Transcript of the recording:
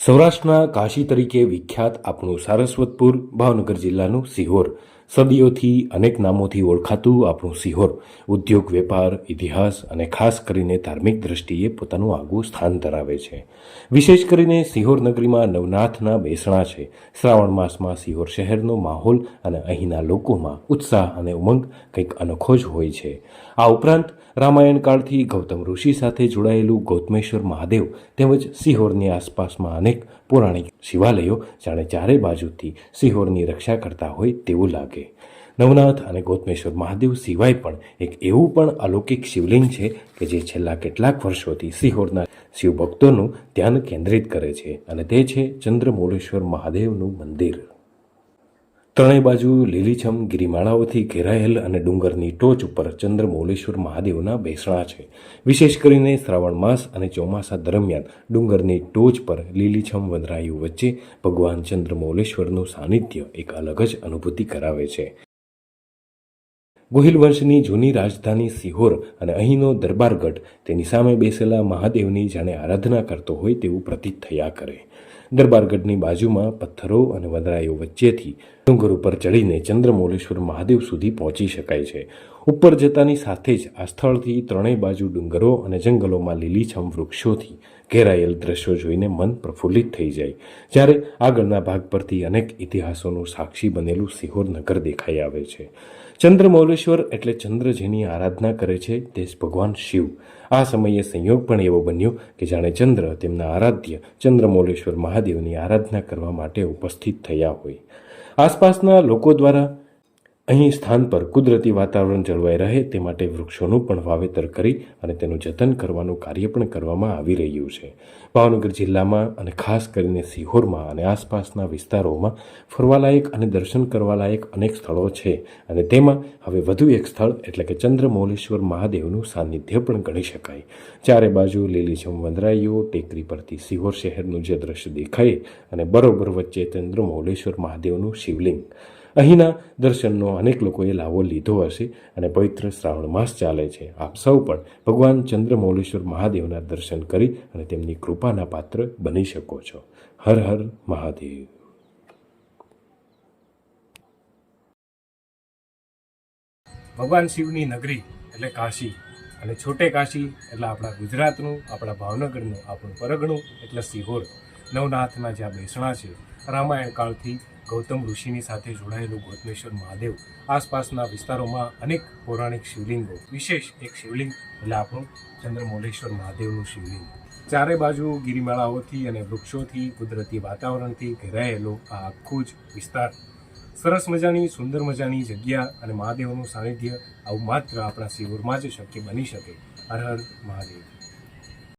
સૌરાષ્ટ્રના કાશી તરીકે વિખ્યાત આપણું સારસ્વતપુર ભાવનગર જિલ્લાનું સિહોર. સદીઓથી અનેક નામોથી ઓળખાતું આપણું સિહોર, ઉદ્યોગ, વેપાર, ઇતિહાસ અને ખાસ કરીને ધાર્મિક દ્રષ્ટિએ પોતાનું આગવું સ્થાન ધરાવે છે. વિશેષ કરીને સિહોર નગરીમાં નવનાથના બેસણા છે. શ્રાવણ માસમાં સિહોર શહેરનો માહોલ અને અહીંના લોકોમાં ઉત્સાહ અને ઉમંગ કંઈક અનોખો જ હોય છે. આ ઉપરાંત રામાયણ કાળથી ગૌતમ ઋષિ સાથે જોડાયેલું ગૌતમેશ્વર મહાદેવ તેમજ સિહોરની આસપાસમાં અનેક પૌરાણિક શિવાલયો જાણે ચારે બાજુથી સિહોરની રક્ષા કરતા હોય તેવું લાગે. નવનાથ અને ગોતમેશ્વર મહાદેવ સિવાય પણ એક એવું પણ અલૌકિક શિવલિંગ છે કે જે છેલ્લા કેટલાક વર્ષોથી સિહોરના શિવભક્તોનું ધ્યાન કેન્દ્રિત કરે છે અને તે છે ચંદ્રમોળેશ્વર મહાદેવનું મંદિર. ત્રણેય બાજુ લીલીછમ ગિરિમાળાઓથી ઘેરાયેલ અને ડુંગરની ટોચ ઉપર ચંદ્રમૌલેશ્વર મહાદેવના બેસણા છે. વિશેષ કરીને શ્રાવણ માસ અને ચોમાસા દરમિયાન ડુંગરની ટોચ પર લીલીછમ વંદરાયુ વચ્ચે ભગવાન ચંદ્રમૌલેશ્વરનું સાનિધ્ય એક અલગ જ અનુભૂતિ કરાવે છે. ગોહિલ વંશની જૂની રાજધાની સિહોર અને અહીંનો દરબારગઢ તેની સામે બેસેલા મહાદેવની જાણે આરાધના કરતો હોય તેવું પ્રતીત થયા કરે. દરબારગઢની બાજુમાં પથ્થરો અને વદરાઈઓ વચ્ચેથી ડુંગર ઉપર ચડીને ચંદ્રમૌલેશ્વર મહાદેવ સુધી પહોંચી શકાય છે. ઉપર જતાની સાથે જ આ સ્થળથી ત્રણેય બાજુ ડુંગરો અને જંગલોમાં લીલીછમ વૃક્ષોથી ઘેરાયેલ દ્રશ્યો જોઈને મન પ્રફુલ્લિત થઈ જાય. જ્યારે આગળના ભાગ પરથી અનેક ઇતિહાસોનું સાક્ષી બનેલું સિહોર નગર દેખાઈ આવે છે. ચંદ્રમૌલેશ્વર એટલે ચંદ્ર જેની આરાધના કરે છે તે ભગવાન શિવ. આ સમયે સંયોગ પણ એવો બન્યો કે જાણે ચંદ્ર તેમના આરાધ્ય ચંદ્રમૌલેશ્વર મહાદેવની આરાધના કરવા માટે ઉપસ્થિત થયા હોય. આસપાસના લોકો દ્વારા અહીં સ્થાન પર કુદરતી વાતાવરણ જળવાઈ રહે તે માટે વૃક્ષોનું પણ વાવેતર કરી અને તેનું જતન કરવાનું કાર્ય પણ કરવામાં આવી રહ્યું છે. ભાવનગર જિલ્લામાં અને ખાસ કરીને સિહોરમાં અને આસપાસના વિસ્તારોમાં ફરવાલાયક અને દર્શન કરવાલાયક અનેક સ્થળો છે અને તેમાં હવે વધુ એક સ્થળ એટલે કે ચંદ્રમૌલેશ્વર મહાદેવનું સાનિધ્ય પણ ગણી શકાય. ચારે બાજુ લીલીછમ વંદરાઈઓ, ટેકરી પરથી સિહોર શહેરનું જે દ્રશ્ય દેખાય અને બરોબર વચ્ચે ચંદ્રમૌલેશ્વર મહાદેવનું શિવલિંગ. અહીંના દર્શનનો અનેક લોકોએ લાવો લીધો હશે અને પવિત્ર શ્રાવણ માસ ચાલે છે. આપ સૌ પણ ભગવાન ચંદ્રમૌલેશ્વર મહાદેવના દર્શન કરી અને તેમની કૃપાના પાત્ર બની શકો છો. હર હર મહાદેવ. ભગવાન શિવની નગરી એટલે કાશી અને છોટે કાશી એટલે આપણા ગુજરાતનું, આપણા ભાવનગરનું, આપણું પરગણું એટલે સિહોર નવનાથના જ્યાં બેસણા છે રામાયણ કાળથી ગૌતમ ઋષિની સાથે જોડાયેલું ગૌતમેશ્વર મહાદેવ આસપાસના વિસ્તારોમાં અનેક પૌરાણિક શિવલિંગો, વિશેષ એક શિવલિંગ એટલે આપણું ચંદ્રમૌલેશ્વર મહાદેવનું શિવલિંગ. ચારે બાજુ ગિરિમાળાઓથી અને વૃક્ષોથી કુદરતી વાતાવરણથી ઘેરાયેલો આ આખું જ વિસ્તાર. સરસ મજાની, સુંદર મજાની જગ્યા અને મહાદેવનું સાનિધ્ય આવું માત્ર આપણા સિહોરમાં જ શક્ય બની શકે. હર હર મહાદેવ.